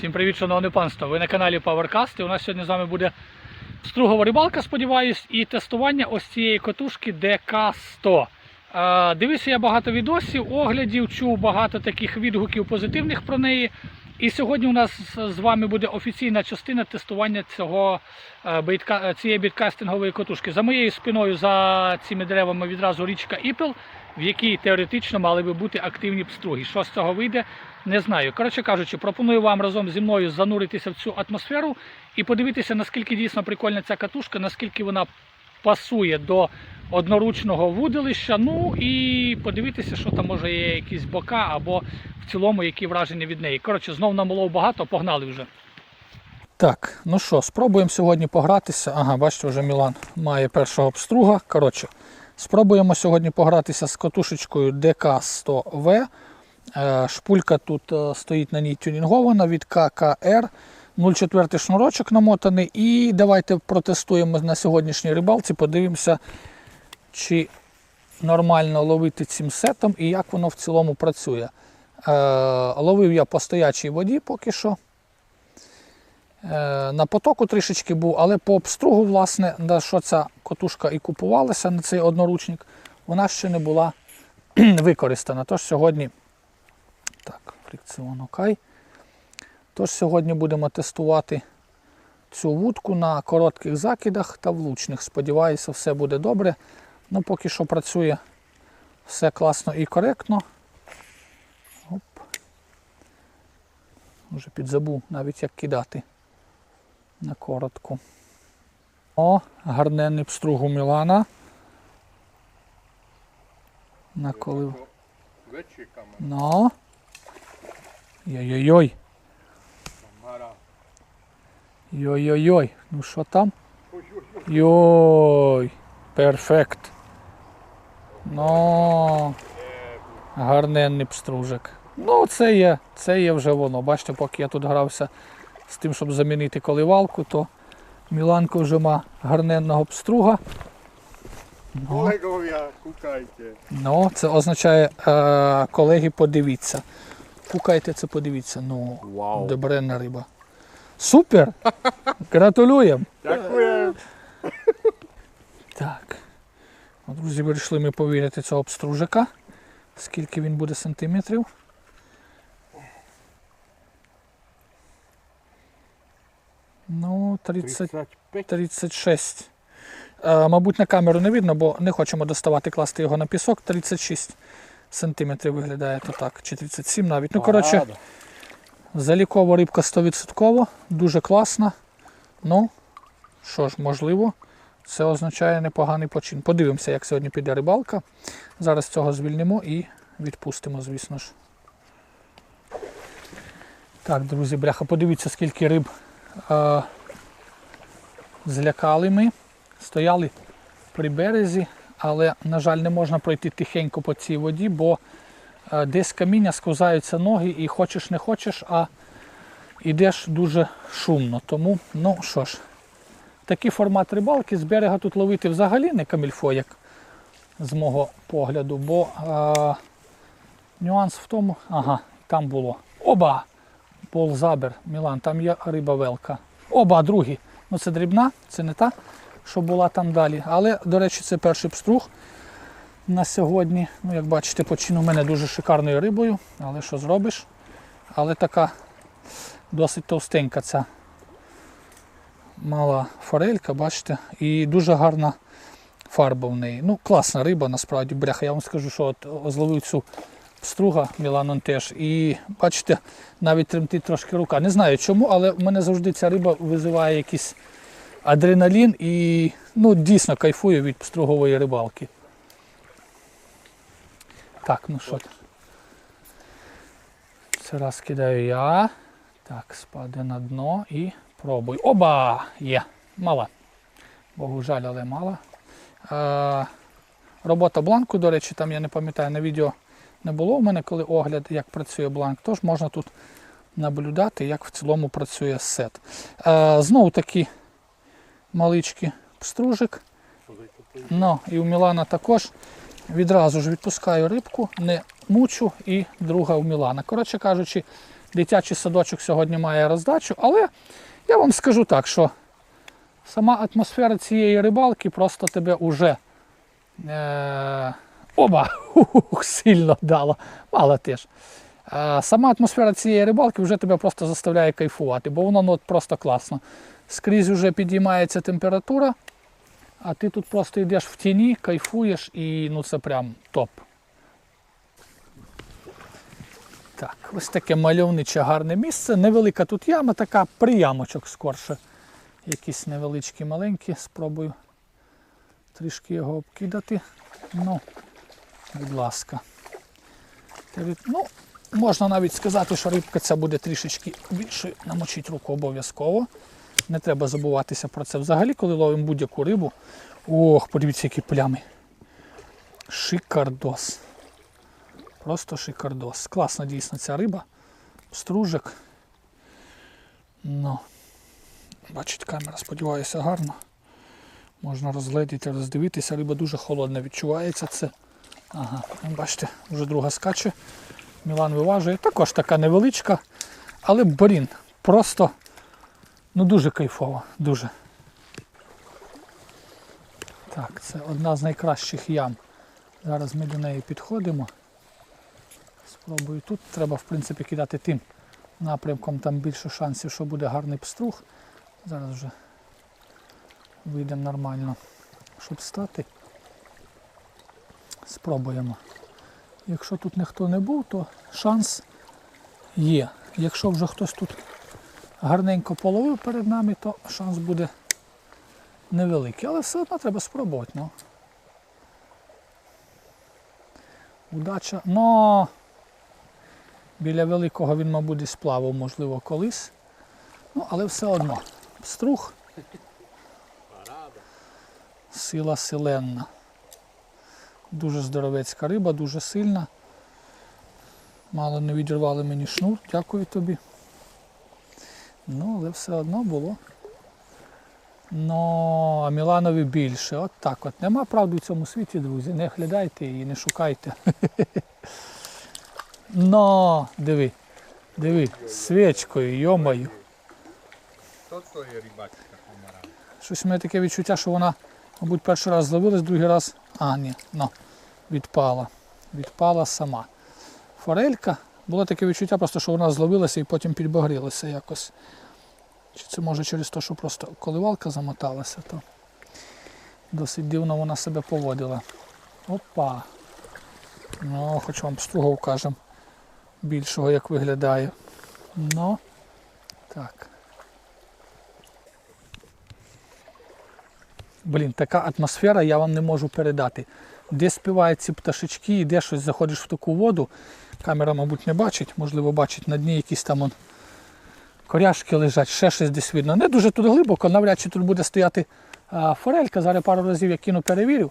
Всім привіт, шановне панство. Ви на каналі PowerCast. І у нас сьогодні з вами буде стругова рибалка, сподіваюсь, і тестування ось цієї котушки ДК-100. Е, Дивився я багато відосів, оглядів, чув багато таких відгуків позитивних про неї. І сьогодні у нас з вами буде офіційна частина тестування цього, е, цієї бейткастингової котушки. За моєю спиною, за цими деревами відразу річка Іпел, в якій теоретично мали би бути активні пструги. Що з цього вийде, не знаю. Коротше кажучи, пропоную вам разом зі мною зануритися в цю атмосферу і подивитися, наскільки дійсно прикольна ця катушка, наскільки вона пасує до одноручного вудилища. Ну і подивитися, що там може є якісь бока або в цілому які враження від неї. Коротше, знов намолов багато, погнали вже. Так, ну що, спробуємо сьогодні погратися. Ага, бачите, вже Мілан має першого обструга. Коротше, спробуємо сьогодні погратися з катушечкою ДК-100В. Е, Шпулька тут е, стоїть на ній тюнінгована від ККР. 0,4 шнурочок намотаний. І давайте протестуємо на сьогоднішній рибалці, подивимося, чи нормально ловити цим сетом і як воно в цілому працює. Е, ловив я по стоячій воді поки що. Е, на потоку трішечки був, але по обстругу, власне, на що ця котушка і купувалася на цей одноручник, вона ще не була використана. Тож сьогодні. Так, фрикціон окей. Тож сьогодні будемо тестувати цю вудку на коротких закидах та влучних. Сподіваюся, все буде добре. Ну, поки що працює все класно і коректно. Оп. Вже підзабув навіть як кидати на коротку. О, гарненний пструг у Мілана. Наколив. Вечиками. Ну. Йой-йой-йой. Йой-йой-йой. Ну що там? Йой. Перфект. Ну. Гарненний пстружик. Ну, це є, це є вже воно. Бачите, поки я тут грався з тим, щоб замінити коливалку, то Міланко вже має гарненного пструга. Ну, kúkajte. ну це означає, е, колеги, подивіться. Кукайте це, подивіться. Ну, Вау. добренна риба. Супер! Гратулюємо! Ďakujem. Так. Ну, Друзі, вирішили ми повірити цього обстружика. Скільки він буде сантиметрів? Ну, 30, 35. 36. Е, мабуть, на камеру не видно, бо не хочемо доставати, класти його на пісок. 36 сантиметрів виглядає то так. Чи 37 навіть. Ну, коротше, залікова рибка 100%, дуже класна. Ну, що ж, можливо, це означає непоганий почин. Подивимося, як сьогодні піде рибалка. Зараз цього звільнимо і відпустимо, звісно ж. Так, друзі, бляха, подивіться, скільки риб злякали ми. Стояли при березі, але, на жаль, не можна пройти тихенько по цій воді, бо десь каміння сковзаються ноги і хочеш не хочеш, а йдеш дуже шумно. Тому, ну що ж, такий формат рибалки з берега тут ловити взагалі не камільфо, як з мого погляду, бо е, нюанс в тому, ага, там було. Оба! Ползабер, Мілан, там є риба велка. Оба, другі. Ну це дрібна, це не та, що була там далі. Але, до речі, це перший пструг на сьогодні. Ну, як бачите, почин у мене дуже шикарною рибою, але що зробиш? Але така досить товстенька ця мала форелька, бачите, і дуже гарна фарба в неї. Ну, класна риба, насправді, бляха. Я вам скажу, що от зловив цю струга Міланом теж. І бачите, навіть тремтить трошки рука. Не знаю чому, але в мене завжди ця риба визиває якийсь адреналін і ну, дійсно кайфую від стругової рибалки. Так, ну що. Це раз кидаю я. Так, спаде на дно і пробуй. Оба! Є! Мала. Богу жаль, але мала. Е, робота бланку, до речі, там я не пам'ятаю, на відео не було в мене, коли огляд, як працює бланк. Тож можна тут наблюдати, як в цілому працює сет. Е, знову таки маличкий стружик. Ну, і у Мілана також відразу ж відпускаю рибку, не мучу і друга у Мілана. Коротше кажучи, дитячий садочок сьогодні має роздачу, але я вам скажу так, що сама атмосфера цієї рибалки просто тебе уже е, оба Ух, сильно дала, мало теж. Сама атмосфера цієї рибалки вже тебе просто заставляє кайфувати, бо воно ну, просто класно. Скрізь вже підіймається температура, а ти тут просто йдеш в тіні, кайфуєш і ну це прям топ. Так, ось таке мальовниче гарне місце. Невелика тут яма, така приямочок скорше. Якісь невеличкі маленькі. Спробую трішки його обкидати. Ну, будь ласка. Ну, можна навіть сказати, що рибка ця буде трішечки більше намочити руку обов'язково. Не треба забуватися про це взагалі, коли ловимо будь-яку рибу. Ох, подивіться, які плями. Шикардос. Просто шикардос. Класна дійсно ця риба. Стружик. Ну, бачить камера, сподіваюся, гарно. Можна розгледіти, роздивитися. Риба дуже холодна, відчувається це. Ага, ну, бачите, вже друга скаче. Мілан виважує. Також така невеличка. Але, блін, просто ну дуже кайфово, дуже. Так, це одна з найкращих ям. Зараз ми до неї підходимо. Спробую тут. Треба, в принципі, кидати тим напрямком, там більше шансів, що буде гарний пструг. Зараз вже вийдемо нормально, щоб стати. Спробуємо. Якщо тут ніхто не був, то шанс є. Якщо вже хтось тут гарненько половив перед нами, то шанс буде невеликий. Але все одно треба спробувати. Ну. Удача. Но біля великого він, мабуть, десь плавав, можливо, колись. Ну, але все одно. Струг. Сила силенна. Дуже здоровецька риба, дуже сильна. Мало не відірвали мені шнур, дякую тобі. Ну, але все одно було. Ну, а Міланові більше. От так от. Нема правди в цьому світі, друзі. Не глядайте і не шукайте. Ну, диви, диви, свічкою, йомаю. Щось у мене таке відчуття, що вона, мабуть, перший раз зловилась, другий раз. А, ні, ну, відпала. Відпала сама. Форелька. Було таке відчуття, просто що вона зловилася і потім підбагрилася якось. Чи це може через те, що просто коливалка замоталася, то досить дивно вона себе поводила. Опа. Ну, хоч вам строго вкажемо більшого, як виглядає. Ну, так. Блін, така атмосфера, я вам не можу передати. Де співають ці пташечки, і де щось заходиш в таку воду. Камера, мабуть, не бачить, можливо, бачить на дні якісь там он, коряшки лежать, ще щось десь видно. Не дуже тут глибоко, навряд чи тут буде стояти а, форелька. Зараз пару разів я кину перевірив.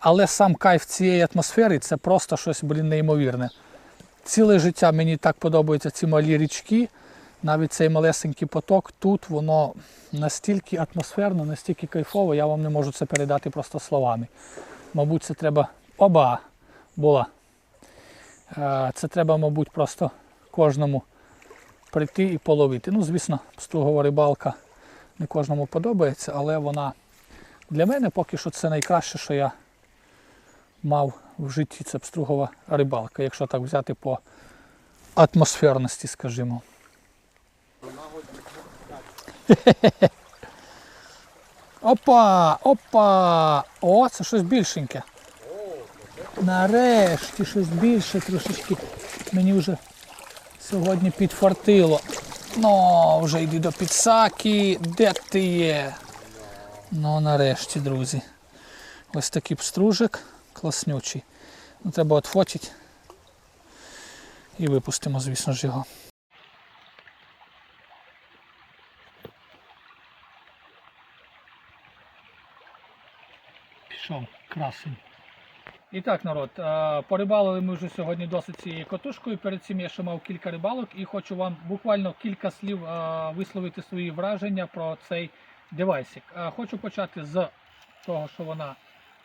Але сам кайф цієї атмосфери це просто щось, блін, неймовірне. Ціле життя мені так подобаються ці малі річки, навіть цей малесенький поток. Тут воно настільки атмосферно, настільки кайфово, я вам не можу це передати просто словами. Мабуть, це треба. Оба була. Е, Це треба, мабуть, просто кожному прийти і половити. Ну, звісно, стругова рибалка не кожному подобається, але вона для мене поки що це найкраще, що я мав в житті. Це пстругова рибалка, якщо так взяти по атмосферності, скажімо. Опа! Опа! О, це щось більшеньке. Нарешті щось більше трошечки. Мені вже сьогодні підфартило. Ну, вже йди до підсаки. Де ти є? Ну, нарешті, друзі. Ось такий пстружик класнючий. Ну, треба отфотити. І випустимо, звісно ж, його. Красень. І так, народ, е, порибалили ми вже сьогодні досить цією котушкою. Перед цим я ще мав кілька рибалок і хочу вам буквально кілька слів е, висловити свої враження про цей девайсик. Е, Хочу почати з того, що вона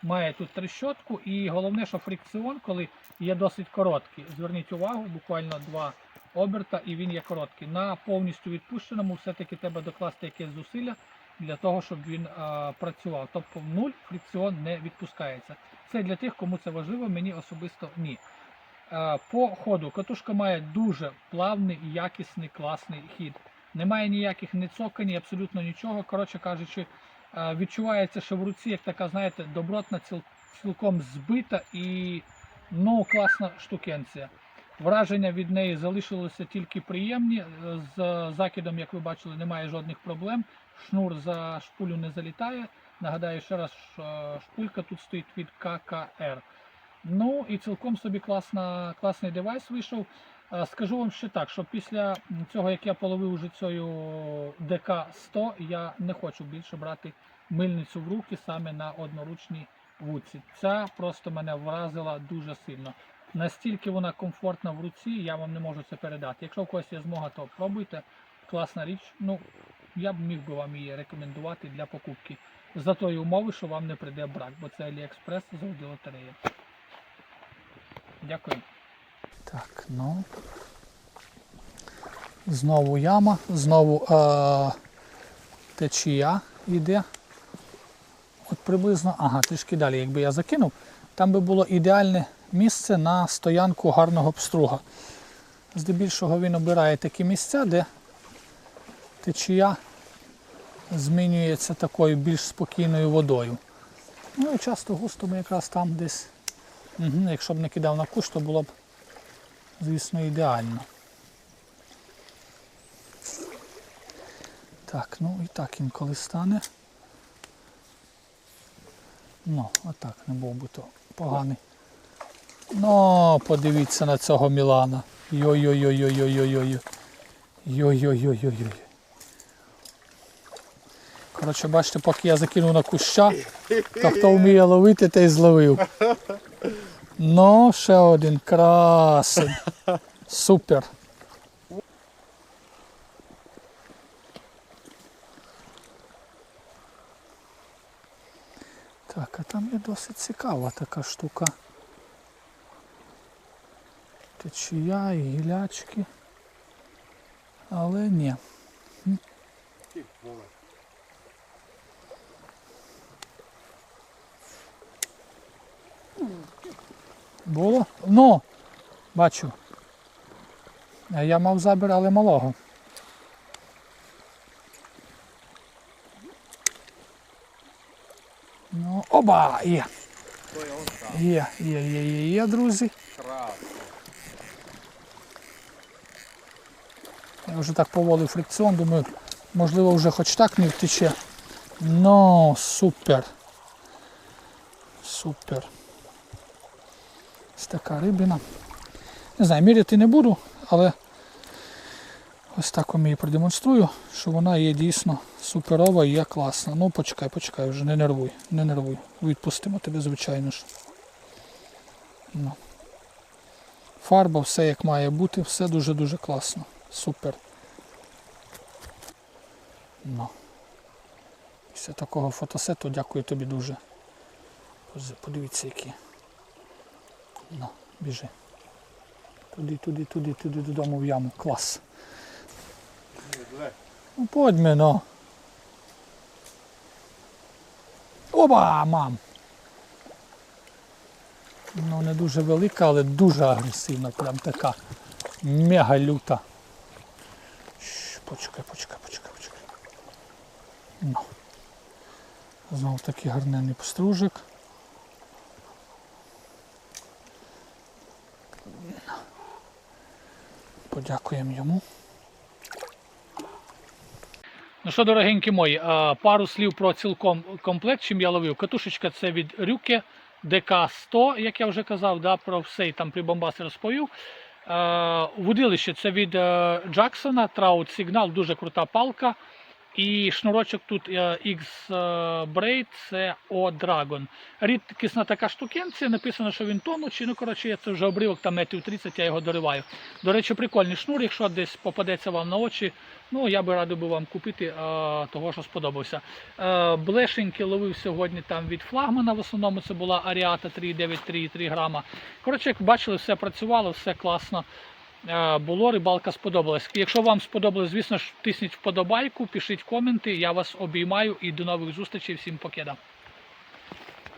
має тут трещотку, і головне, що фрикціон, коли є досить короткий. Зверніть увагу, буквально 2 оберта і він є короткий. На повністю відпущеному все-таки треба докласти якесь зусилля для того, щоб він е, працював. Тобто в нуль фрикціон не відпускається. Це для тих, кому це важливо, мені особисто ні. Е, По ходу катушка має дуже плавний, якісний, класний хід. Немає ніяких не цокані, абсолютно нічого. Коротше кажучи, е, відчувається, що в руці, як така, знаєте, добротна, ціл- цілком збита і ну, класна штукенція. Враження від неї залишилося тільки приємні. Е, З закидом, як ви бачили, немає жодних проблем. Шнур за шпулю не залітає. Нагадаю ще раз, шпулька тут стоїть від ККР. Ну і цілком собі класна, класний девайс вийшов. Е, Скажу вам ще так, що після цього, як я половив вже цією ДК-100, я не хочу більше брати мильницю в руки саме на одноручній вудці. Ця просто мене вразила дуже сильно. Настільки вона комфортна в руці, я вам не можу це передати. Якщо в когось є змога, то пробуйте. Класна річ. Ну, я б міг би вам її рекомендувати для покупки. За тої умови, що вам не прийде брак, бо це AliExpress завжди лотерея. Дякую. Так, ну. Знову яма, знову е- течія йде. От приблизно, ага, трішки далі, якби я закинув, там би було ідеальне місце на стоянку гарного пструга. Здебільшого він обирає такі місця, де течія змінюється такою більш спокійною водою. Ну і часто густо ми якраз там десь, угу, якщо б не кидав на куш, то було б, звісно, ідеально. Так, ну і так інколи стане. Ну, отак не був би то поганий. Ну, подивіться на цього Мілана. Йой-йой-йой-йой-йой-йой. Йой-йой-йой-йой-йой. Коротше, бачите, поки я закинув на куща, то хто вміє ловити, той зловив. Ну, ще один красень. Супер. Так, а там є досить цікава така штука. Течія і гілячки. Але ні. Було? Ну, бачу. Я мав забір, але малого. Ну, оба! Є. Є, є, є, є, є, друзі. Красно. Я вже так поволив фрикціон, думаю, можливо вже хоч так не втече. Ну, супер. Супер. Ось така рибина. Не знаю, міряти не буду, але ось так вам її продемонструю, що вона є дійсно суперова і є класна. Ну почекай, почекай, вже не нервуй, не нервуй. Відпустимо тебе, звичайно ж. Ну. Фарба, все як має бути, все дуже-дуже класно. Супер. Ну. Після такого фотосету дякую тобі дуже. Подивіться які. Ну, біжи. Туди, туди, туди, туди додому в яму. Клас. Ну подьми, ну. Оба, мам! Ну не дуже велика, але дуже агресивна, прям така мега люта. Почекай, почекай, почекай, почекай. Ну. Знову такий гарненний постружик. Подякуємо йому. Ну що, дорогенькі мої, пару слів про цілком комплект, чим я ловив. Катушечка це від Рюке ДК-100, як я вже казав, да, про все і там прибамбаси розповів. Е, Вудилище це від Джаксона, Джексона, сигнал дуже крута палка. І шнурочок тут е, X Braid, це O Dragon. Рідкісна така штукенція, написано, що він тонучий. Ну, коротше, це вже обривок там метрів 30, я його дориваю. До речі, прикольний шнур, якщо десь попадеться вам на очі, ну я би радий би вам купити е, того, що сподобався. Е, блешеньки ловив сьогодні там від флагмана. В основному це була Аріата 3,93,3 грама. Коротше, як бачили, все працювало, все класно. Е, було, рибалка сподобалась. Якщо вам сподобалось, звісно ж, тисніть вподобайку, пишіть коменти. Я вас обіймаю і до нових зустрічей. Всім покидам.